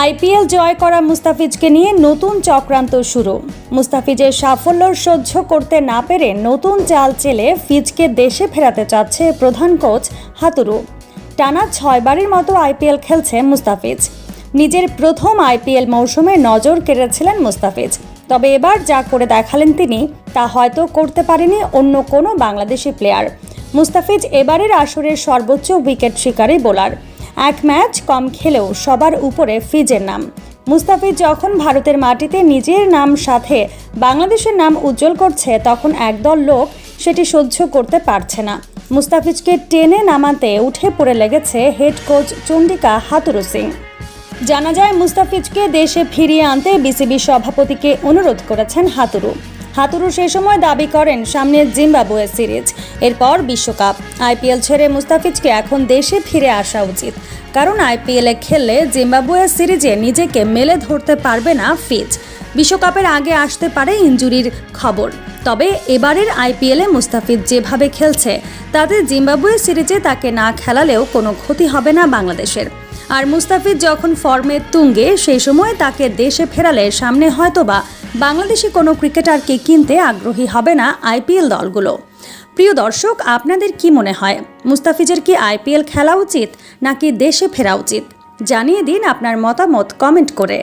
IPL জয় করা মুস্তাফিজকে নিয়ে নতুন চক্রান্ত শুরু। মুস্তাফিজের সাফল্য সহ্য করতে না পেরে নতুন চাল চেলে ফিজকে দেশে ফেরাতে চাচ্ছে প্রধান কোচ হাতুরু। টানা ছয়বারের মতো আইপিএল খেলছে মুস্তাফিজ। নিজের প্রথম আইপিএল মৌসুমে নজর কেড়েছিলেন মুস্তাফিজ। তবে এবার যা করে দেখালেন তিনি, তা হয়তো করতে পারেনি অন্য কোনো বাংলাদেশি প্লেয়ার মুস্তাফিজ এবারের আসরের সর্বোচ্চ উইকেট শিকারী বোলার। এক ম্যাচ কম খেলেও সবার উপরে ফিজের নাম। মুস্তাফিজ যখন ভারতের মাটিতে নিজের নাম সাথে বাংলাদেশের নাম উজ্জ্বল করছে, তখন একদল লোক সেটি সহ্য করতে পারছে না। মুস্তাফিজকে টেনে নামাতে উঠে পড়ে লেগেছে head coach Chandika Hathurusingha জানা যায়, মুস্তাফিজকে দেশে ফিরিয়ে আনতে বিসিবি সভাপতিকে অনুরোধ করেছেন হাতুরু। হাতুরু সেই সময় দাবি করেন সামনে জিম্বাবুয়ে সিরিজ, এরপর বিশ্বকাপ। আইপিএল ছেড়ে মুস্তাফিজকে এখন দেশে ফিরে আসা উচিত। কারণ আইপিএলে খেললে জিম্বাবুয়ে সিরিজে নিজেকে মেলে ধরতে পারবে না ফিজ। বিশ্বকাপের আগে আসতে পারে ইঞ্জুরির খবর। তবে এবারের আইপিএলে মুস্তাফিজ যেভাবে খেলছে, তাতে জিম্বাবুয়ে সিরিজে তাকে না খেলালেও কোনো ক্ষতি হবে না বাংলাদেশের। আর মুস্তাফিজ যখন ফর্মে তুঙ্গে, সেই সময় তাকে দেশে ফেরালে সামনে হয়তোবা বাংলাদেশি কোনো ক্রিকেটারকে কিনতে আগ্রহী হবে না আইপিএল দলগুলো। প্রিয় দর্শক, আপনাদের কি মনে হয়? মুস্তাফিজের কি আইপিএল খেলা উচিত নাকি দেশে ফেরা উচিত? জানিয়ে দিন আপনার মতামত কমেন্ট করে।